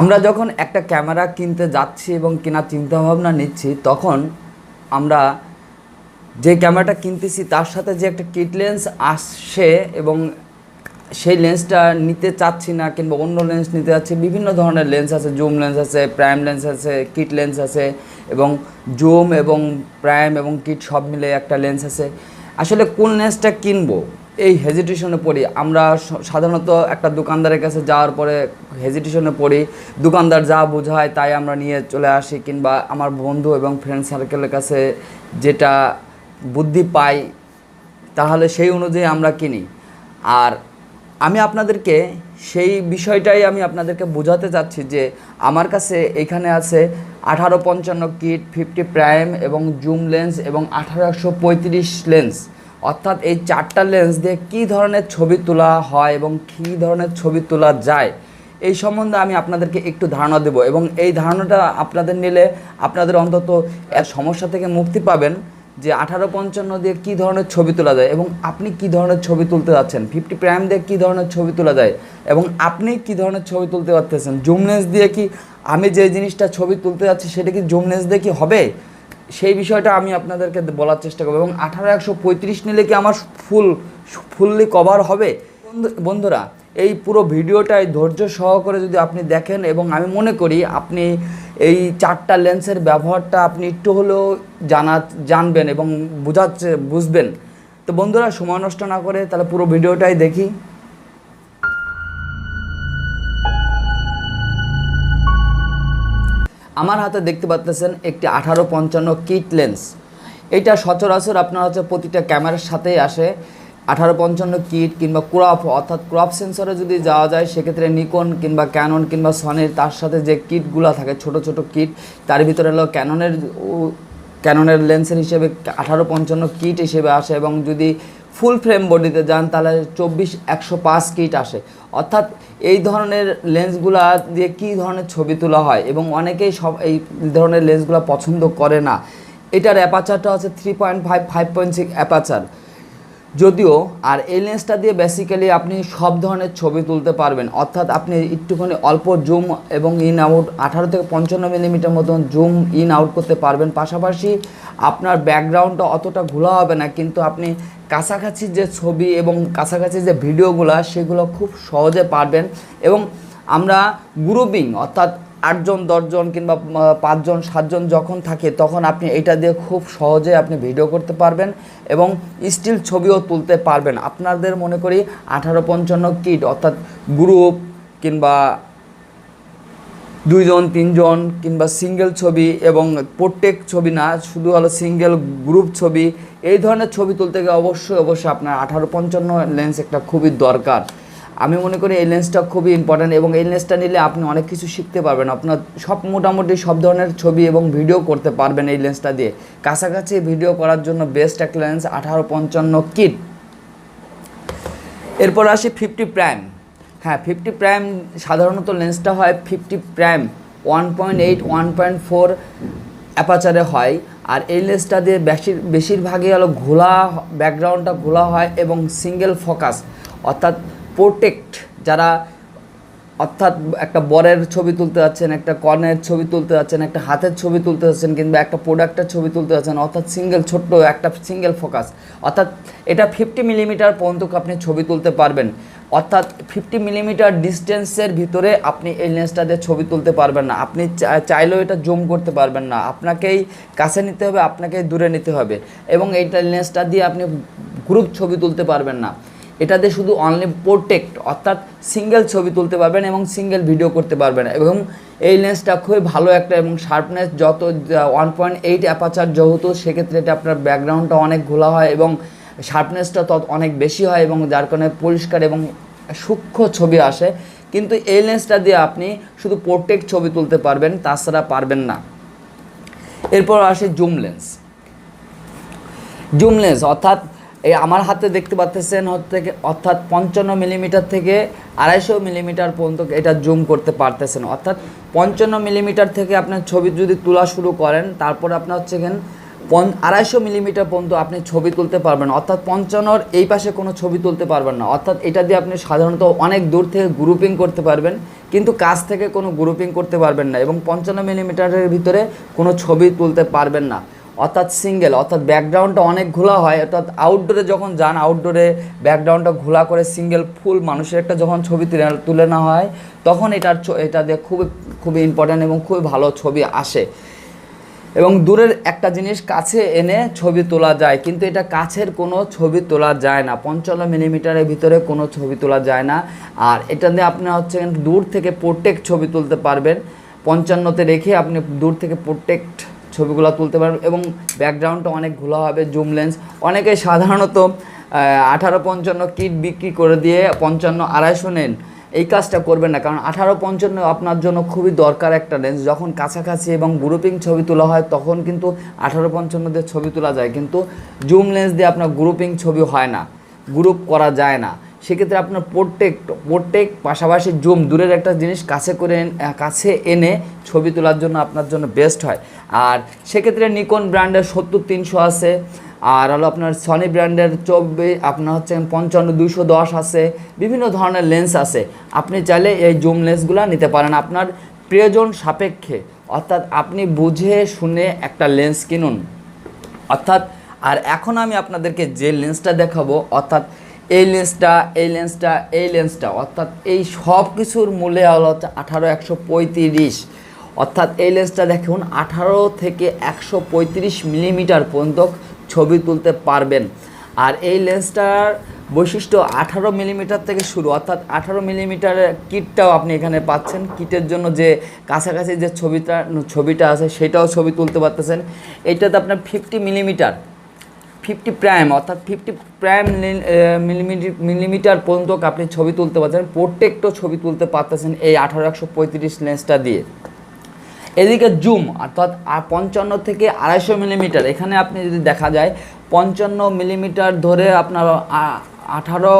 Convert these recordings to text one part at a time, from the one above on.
আমরা যখন একটা ক্যামেরা কিনতে যাচ্ছি এবং কেনার চিন্তাভাবনা নিচ্ছি, তখন আমরা যে ক্যামেরাটা কিনতেছি, তার সাথে যে একটা কিট লেন্স আসছে এবং সেই লেন্সটা নিতে চাচ্ছি না কিংবা অন্য লেন্স নিতে চাচ্ছি বিভিন্ন ধরনের লেন্স আছে, জুম লেন্স আছে, প্রাইম লেন্স আছে, কিট লেন্স আছে এবং জুম এবং প্রাইম এবং কিট সব মিলে একটা লেন্স আছে। আসলে কোন লেন্সটা কিনবো? এই হেজিটেশনে পড়ি। আমরা সাধারণত একটা দোকানদারের কাছে যাওয়ার পরে হেজিটেশনে পড়ি। দোকানদার যা বোঝায় তাই আমরা নিয়ে চলে আসি কিংবা আমার বন্ধু এবং ফ্রেন্ড সার্কেলের কাছে যেটা বুদ্ধি পাই, তাহলে সেই অনুযায়ী আমরা কিনি। আর আমি আপনাদেরকে সেই বিষয়টাই আমি আপনাদেরকে বোঝাতে চাচ্ছি যে আমার কাছে এখানে আছে আঠারো পঞ্চান্ন কিট ফিফটি প্রাইম এবং জুম লেন্স এবং আঠারো একশো পঁয়ত্রিশ লেন্স অর্থাৎ এই চারটা লেন্স দিয়ে কী ধরনের ছবি তোলা হয় এবং কী ধরনের ছবি তোলা যায়, এই সম্বন্ধে আমি আপনাদেরকে একটু ধারণা দেব এবং এই ধারণাটা আপনাদের নিলে আপনাদের অন্তত সমস্যা থেকে মুক্তি পাবেন যে আঠারো পঞ্চান্ন দিয়ে কী ধরনের ছবি তোলা যায় এবং আপনি কী ধরনের ছবি তুলতে যাচ্ছেন ফিফটি প্রাইম দিয়ে কী ধরনের ছবি তোলা যায় এবং আপনি কী ধরনের ছবি তুলতে পারতেছেন জুম লেন্স দিয়ে কি আমি যে জিনিসটা ছবি তুলতে যাচ্ছি সেটা কি জুম লেন্স দিয়ে কি হবে? সেই বিষয়টা আমি আপনাদেরকে বলার চেষ্টা করব। এবং আঠারো একশো পঁয়ত্রিশ নিলে কি আমার ফুল, ফুললি কভার হবে? বন্ধুরা, এই পুরো ভিডিওটাই ধৈর্য সহকারে যদি আপনি দেখেন এবং আমি মনে করি আপনি এই চারটা লেন্সের ব্যবহারটা আপনি একটু হলেও জানা, জানবেন এবং বোঝাচ্ছে, বুঝবেন। তো বন্ধুরা, সময় নষ্ট না করে তাহলে পুরো ভিডিওটাই দেখি। আমার হাতে দেখতে পাচ্তেছেন একটি আঠারো পঞ্চান্ন কিট লেন্স। এটা সচরাচর আপনার হচ্ছে প্রতিটা ক্যামেরার সাথেই আসে। আঠারো পঞ্চান্ন কিট কিংবা ক্রপ, অর্থাৎ ক্রপ সেন্সরে যদি যাওয়া যায়, সেক্ষেত্রে নিকন কিংবা ক্যানন কিংবা সনির তার সাথে যে কিটগুলো থাকে, ছোট ছোট কিট, তার ভিতরে হলো ক্যাননের ক্যাননের লেন্সের হিসেবে আঠারো পঞ্চান্ন কিট হিসেবে আসে এবং যদি ফুল ফ্রেম বডিতে যান, তাহলে চব্বিশ একশো পাঁচ কিট আসে। অর্থাৎ এই ধরনের লেন্সগুলা দিয়ে কী ধরনের ছবি তোলা হয়? এবং অনেকেই সব এই ধরনের লেন্সগুলো পছন্দ করে না। এটার অ্যাপাচারটা হচ্ছে three point five five point six aperture যদিও আর এই লেন্সটা দিয়ে বেসিক্যালি আপনি সব ধরনের ছবি তুলতে পারবেন। অর্থাৎ আপনি একটুখানি অল্প জুম এবং ইন আউট আঠারো থেকে পঞ্চান্ন মিলিমিটার মতন জুম ইন আউট করতে পারবেন। পাশাপাশি আপনার ব্যাকগ্রাউন্ডটা অতটা ঘোলা হবে না, কিন্তু আপনি কাছাকাছি যে ছবি এবং কাছাকাছি যে ভিডিওগুলো সেগুলো খুব সহজে পারবেন। এবং আমরা গ্রুপিং অর্থাৎ আটজন, দশজন কিংবা পাঁচজন, সাতজন যখন থাকে, তখন আপনি এটা দিয়ে খুব সহজে আপনি ভিডিও করতে পারবেন এবং স্টিল ছবিও তুলতে পারবেন। আপনাদের মনে করি আঠারো পঞ্চান্ন কিট অর্থাৎ গ্রুপ কিংবা দুইজন, তিনজন কিংবা সিঙ্গেল ছবি এবং প্রত্যেক ছবি না, শুধু হলো সিঙ্গেল গ্রুপ ছবি, এই ধরনের ছবি তুলতে গেলে অবশ্যই অবশ্যই আপনার আঠারো পঞ্চান্ন লেন্স একটা খুবই দরকার। আমি মনে করি এই লেন্সটা খুবই ইম্পর্ট্যান্ট এবং এই লেন্সটা নিলে আপনি অনেক কিছু শিখতে পারবেন। আপনার সব মোটামুটি সব ধরনের ছবি এবং ভিডিও করতে পারবেন এই লেন্সটা দিয়ে। কাছাকাছি ভিডিও করার জন্য বেস্ট একটা লেন্স আঠারো পঞ্চান্ন কিট এরপর আসি ফিফটি প্রাইম হ্যাঁ ফিফটি প্রাইম সাধারণত লেন্সটা হয় fifty prime one point eight one point four অ্যাপাচারে হয়। আর এই লেন্সটা দিয়ে বেশির বেশিরভাগই হলো ঘোলা ব্যাকগ্রাউন্ডটা ঘোলা হয় এবং সিঙ্গেল ফোকাস অর্থাৎ প্রোটেক্ট যারা অর্থাৎ একটা বরের ছবি তুলতে যাচ্ছেন, একটা কর্নের ছবি তুলতে যাচ্ছেন, একটা হাতের ছবি তুলতে যাচ্ছেন, কিংবা একটা প্রোডাক্টের ছবি তুলতে যাচ্ছেন, অর্থাৎ সিঙ্গেল ছোট্ট একটা সিঙ্গেল ফোকাস অর্থাৎ এটা ফিফটি মিলিমিটার পর্যন্ত আপনি ছবি তুলতে পারবেন। অর্থাৎ ফিফটি মিলিমিটার ডিস্টেন্সের ভিতরে আপনি এই লেন্সটা দিয়ে ছবি তুলতে পারবেন না। আপনি চাইলেও এটা জুম করতে পারবেন না। আপনাকেই কাছে নিতে হবে, আপনাকেই দূরে নিতে হবে। এবং এইটা লেন্সটা দিয়ে আপনি গ্রুপ ছবি তুলতে পারবেন না। এটা দিয়ে শুধু অনলি প্রোটেক্ট অর্থাৎ সিঙ্গেল ছবি তুলতে পারবেন এবং সিঙ্গেল ভিডিও করতে পারবেন। এবং এই লেন্সটা খুবই ভালো একটা এবং শার্পনেস যত ওয়ান পয়েন্ট এইট অ্যাপাচার যেহেতু, সেক্ষেত্রে এটা আপনার ব্যাকগ্রাউন্ডটা অনেক ঘোলা হয় এবং শার্পনেসটা তত অনেক বেশি হয় এবং যার কারণে পরিষ্কার এবং সূক্ষ্ম ছবি আসে। কিন্তু এই লেন্সটা দিয়ে আপনি শুধু প্রোটেক্ট ছবি তুলতে পারবেন, তাছাড়া পারবেন না। এরপর আসে জুম লেন্স জুম লেন্স অর্থাৎ এই আমার হাতে দেখতে পাচ্ছেন হচ্ছে অর্থাৎ পঞ্চান্ন মিলিমিটার থেকে আড়াইশো মিলিমিটার পর্যন্ত এটা জুম করতে পারতেছেন। অর্থাৎ পঞ্চান্ন মিলিমিটার থেকে আপনার ছবি যদি তোলা শুরু করেন, তারপর আপনার হচ্ছে এখানে পন, আড়াইশো মিলিমিটার পর্যন্ত আপনি ছবি তুলতে পারবেন। অর্থাৎ পঞ্চান্নর এই পাশে কোনো ছবি তুলতে পারবেন না। অর্থাৎ এটা দিয়ে আপনি সাধারণত অনেক দূর থেকে গ্রুপিং করতে পারবেন, কিন্তু কাছ থেকে কোনো গ্রুপিং করতে পারবেন না এবং পঞ্চান্ন মিলিমিটারের ভিতরে কোনো ছবি তুলতে পারবেন না। অর্থাৎ সিঙ্গেল, অর্থাৎ ব্যাকগ্রাউন্ডটা অনেক ঘোলা হয়, অর্থাৎ আউটডোরে যখন যান আউটডোরে ব্যাকগ্রাউন্ডটা ঘোলা করে সিঙ্গেল ফুল মানুষের একটা যখন ছবি তুলে- তুলে নেওয়া হয়, তখন এটার এটা দিয়ে খুবই খুবই ইম্পর্ট্যান্ট এবং খুবই ভালো ছবি আসে। এবং দূরের একটা জিনিস কাছে এনে ছবি তোলা যায়, কিন্তু এটা কাছের কোনো ছবি তোলা যায় না, পঞ্চান্ন মিলিমিটারের ভিতরে কোনো ছবি তোলা যায় না। আর এটা দিয়ে আপনি হচ্ছে দূর থেকে প্রোটেক্ট ছবি তুলতে পারবেন, পঞ্চান্নতে রেখে আপনি দূর থেকে প্রোটেক্ট ছবিগুলো তুলতে পারবেন এবং ব্যাকগ্রাউন্ডটা অনেক ঘোলা হবে, জুম লেন্স। অনেকে সাধারণত আঠারো পঞ্চান্ন কিট বিক্রি করে দিয়ে পঞ্চান্ন আড়াইশো নেন। এই কাজটা করবেন না, কারণ আঠারো পঞ্চান্ন আপনার জন্য খুবই দরকার একটা লেন্স। যখন কাছাকাছি এবং গ্রুপিং ছবি তোলা হয়, তখন কিন্তু আঠারো পঞ্চান্ন দিয়ে ছবি তোলা যায়। কিন্তু জুম লেন্স দিয়ে আপনার গ্রুপিং ছবি হয় না গ্রুপ করা যায় না। সেক্ষেত্রে আপনার প্রোটেক্ট প্রোটেক্ট পাশাপাশি জুম দূরের একটা জিনিস কাছে করে কাছে এনে ছবি তোলার জন্য আপনার জন্য বেস্ট হয়। আর সেক্ষেত্রে নিকন ব্র্যান্ডের সত্তর তিনশো আছে, আর হলো আপনার সনি ব্র্যান্ডের চব্বিশ, আপনার হচ্ছে পঞ্চান্ন দুইশো দশ আছে, বিভিন্ন ধরনের লেন্স আছে। আপনি চাইলে এই জুম লেন্সগুলো নিতে পারেন আপনার প্রয়োজন সাপেক্ষে। অর্থাৎ আপনি বুঝে শুনে একটা লেন্স কিনুন। অর্থাৎ, আর এখন আমি আপনাদেরকে যে লেন্সটা দেখাবো, অর্থাৎ এই লেন্সটা এই লেন্সটা এই লেন্সটা অর্থাৎ এই সব কিছুর মূল্যে হলো হচ্ছে আঠারো একশো পঁয়ত্রিশ। অর্থাৎ এই লেন্সটা দেখুন, আঠারো থেকে একশো পঁয়ত্রিশ মিলিমিটার পর্যন্ত ছবি তুলতে পারবেন। আর এই লেন্সটার বৈশিষ্ট্য আঠারো মিলিমিটার থেকে শুরু। অর্থাৎ আঠারো মিলিমিটারের কিটটাও আপনি এখানে পাচ্ছেন। কিটের জন্য যে কাছাকাছি যে ছবিটা ছবিটা আছে, সেটাও ছবি তুলতে পারতেছেন। এটাতে আপনার ফিফটি মিলিমিটার ফিফটি প্রাইম অর্থাৎ ফিফটি প্রাইম মিলিমিটার মিলিমিটার পর্যন্ত আপনি ছবি তুলতে পারছেন। প্রত্যেকটা ছবি তুলতে পারতেছেন এই আঠারো একশো পঁয়ত্রিশ লেন্সটা দিয়ে। এদিকে জুম অর্থাৎ পঞ্চান্ন থেকে আড়াইশো মিলিমিটার এখানে আপনি যদি দেখা যায়, পঞ্চান্ন মিলিমিটার ধরে আপনার আঠারো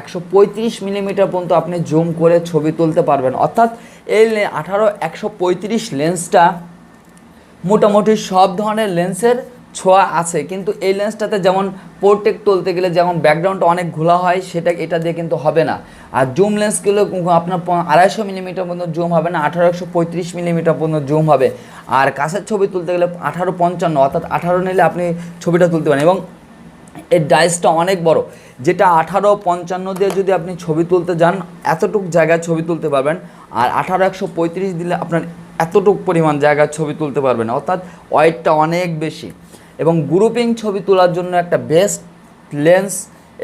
একশো পঁয়ত্রিশ মিলিমিটার পর্যন্ত আপনি জুম করে ছবি তুলতে পারবেন। অর্থাৎ, এই আঠারো একশো পঁয়ত্রিশ লেন্সটা মোটামুটি সব ধরনের লেন্সের ছোঁয়া আছে, কিন্তু এই লেন্সটাতে যেমন পোর্ট্রেক্ট তুলতে গেলে যেমন ব্যাকগ্রাউন্ডটা অনেক ঘোলা হয়, সেটা, এটা দিয়ে কিন্তু হবে না। আর জুম লেন্সগুলো আপনার আড়াইশো মিলিমিটার পর্যন্ত জুম হবে না আঠারো একশো পঁয়ত্রিশ মিলিমিটার পর্যন্ত জুম হবে। আর কাছের ছবি তুলতে গেলে আঠারো পঞ্চান্ন, অর্থাৎ আঠারো নিলে আপনি ছবিটা তুলতে পারেন। এবং এর ডাইসটা অনেক বড়, যেটা আঠারো পঞ্চান্ন দিয়ে যদি আপনি ছবি তুলতে যান, এতটুক জায়গায় ছবি তুলতে পারবেন। আর আঠারো একশো পঁয়ত্রিশ দিলে আপনার এতটুক পরিমাণ জায়গায় ছবি তুলতে পারবেন, অর্থাৎ ওয়েটটা অনেক বেশি। এবং গ্রুপিং ছবি তোলার জন্য একটা বেস্ট লেন্স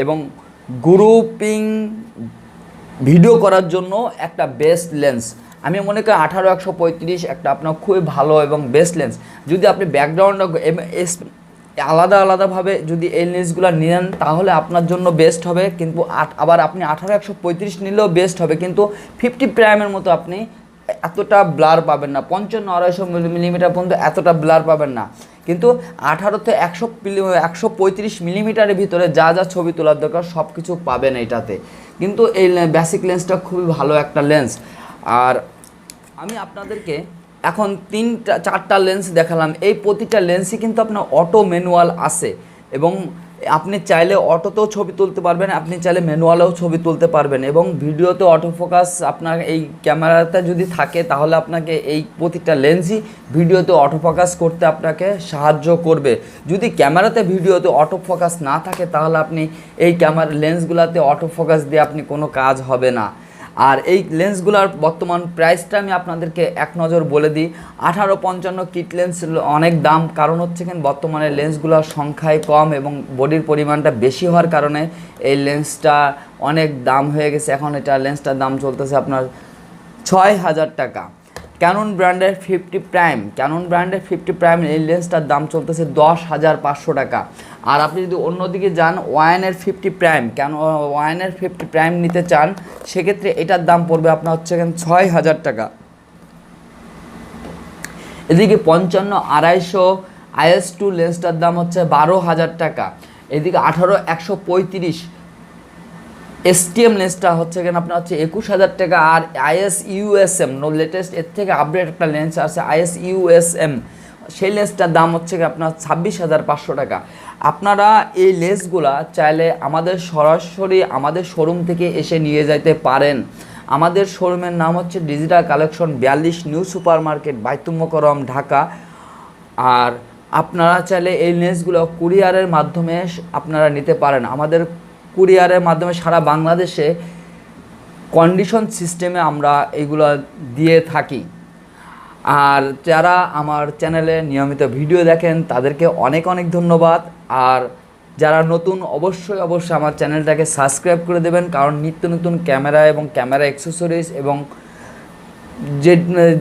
এবং গ্রুপিং ভিডিও করার জন্য একটা বেস্ট লেন্স আমি মনে করি আঠারো, একশো পঁয়ত্রিশ একটা আপনার খুবই ভালো এবং বেস্ট লেন্স যদি আপনি ব্যাকগ্রাউন্ড আলাদা, আলাদাভাবে যদি এই লেন্সগুলো নেন, তাহলে আপনার জন্য বেস্ট হবে। কিন্তু আবার আপনি আঠারো, একশো পঁয়ত্রিশ নিলেও বেস্ট হবে। কিন্তু ফিফটি প্রাইমের মতো আপনি এতটা ব্লার পাবেন না। পঞ্চান্ন, আড়াইশো মিলিমিটার পর্যন্ত এতটা ব্লার পাবেন না। কিন্তু আঠারোতে একশো একশো পঁয়ত্রিশ মিলিমিটারের ভিতরে যা যা ছবি তোলার দরকার সব কিছু পাবেন এটাতে। কিন্তু এই বেসিক লেন্সটা খুবই ভালো একটা লেন্স আর আমি আপনাদেরকে এখন তিনটা, চারটা লেন্স দেখালাম। এই প্রতিটা লেন্সই কিন্তু আপনার অটো ম্যানুয়াল আছে এবং আপনি চাইলে অটোতেও ছবি তুলতে পারবেন, আপনি চাইলে ম্যানুয়ালেও ছবি তুলতে পারবেন এবং ভিডিওতে অটো ফোকাস আপনার এই ক্যামেরাতে যদি থাকে তাহলে আপনাকে এই প্রতিটা লেন্সই ভিডিওতে অটো ফোকাস করতে আপনাকে সাহায্য করবে। যদি ক্যামেরাতে ভিডিওতে অটো ফোকাস না থাকে তাহলে আপনি এই ক্যামেরা লেন্সগুলোতে অটো ফোকাস দিয়ে আপনি কোনো কাজ হবে না। আর এই লেন্সগুলোর বর্তমান প্রাইসটা আমি আপনাদেরকে এক নজর বলে দিই। আঠারো পঞ্চান্ন কিট লেন্স অনেক দাম, কারণ হচ্ছে কি বর্তমানে লেন্সগুলোর সংখ্যায় কম এবং বডির পরিমাণটা বেশি হওয়ার কারণে এই লেন্সটা অনেক দাম হয়ে গেছে। এখন এটা লেন্সটার দাম চলতেছে আপনার ছয় হাজার টাকা। ক্যানন ব্র্যান্ডের ফিফটি প্রাইম ক্যানন ব্র্যান্ডের ফিফটি প্রাইম এই লেন্সটার দাম চলতেছে দশ হাজার পাঁচশো টাকা। আর আপনি যদি অন্যদিকে যান, ওয়াইনের ফিফটি প্রাইম, কেন, ওয়াইনের ফিফটি প্রাইম নিতে চান, সেক্ষেত্রে এটার দাম পড়বে আপনার হচ্ছে এখানে ছয় হাজার টাকা। এদিকে পঞ্চান্ন আড়াইশো আইএস টু লেন্সটার দাম হচ্ছে বারো হাজার টাকা। এদিকে আঠারো একশো পঁয়ত্রিশ এসটিএম লেন্সটা হচ্ছে কেন আপনার হচ্ছে একুশ হাজার টাকা আর আইএস ইউএসএম নো লেটেস্ট এর থেকে আপডেট একটা লেন্স আছে, আইএস ইউএসএম। সেই লেন্সটার দাম হচ্ছে আপনার ছাব্বিশ হাজার পাঁচশো টাকা। আপনারা এই লেন্সগুলা চাইলে আমাদের সরাসরি আমাদের শোরুম থেকে এসে নিয়ে যাইতে পারেন। আমাদের শোরুমের নাম হচ্ছে ডিজিটাল কালেকশন বিয়াল্লিশ new super market Baitul Mukarram Dhaka. আর আপনারা চাইলে এই লেন্সগুলো কুরিয়ারের মাধ্যমে আপনারা নিতে পারেন। আমাদের কুরিয়ারের মাধ্যমে সারা বাংলাদেশে কন্ডিশন সিস্টেমে আমরা এগুলো দিয়ে থাকি। আর যারা আমার চ্যানেলে নিয়মিত ভিডিও দেখেন, তাদেরকে অনেক অনেক ধন্যবাদ। আর যারা নতুন, অবশ্যই অবশ্যই আমার চ্যানেলটাকে সাবস্ক্রাইব করে দেবেন, কারণ নিত্য নতুন ক্যামেরা এবং ক্যামেরা অ্যাক্সেসরিজ এবং যে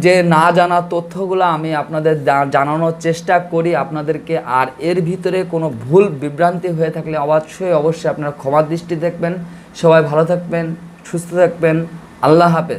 যে না জানা তথ্যগুলো আমি আপনাদের জানানোর চেষ্টা করি আপনাদেরকে, আর এর ভিতরে কোনো ভুল, বিভ্রান্তি হয়ে থাকলে অবশ্যই অবশ্যই আপনারা ক্ষমার দৃষ্টি দেখবেন। সবাই ভালো থাকবেন, সুস্থ থাকবেন। আল্লাহ হাফেজ।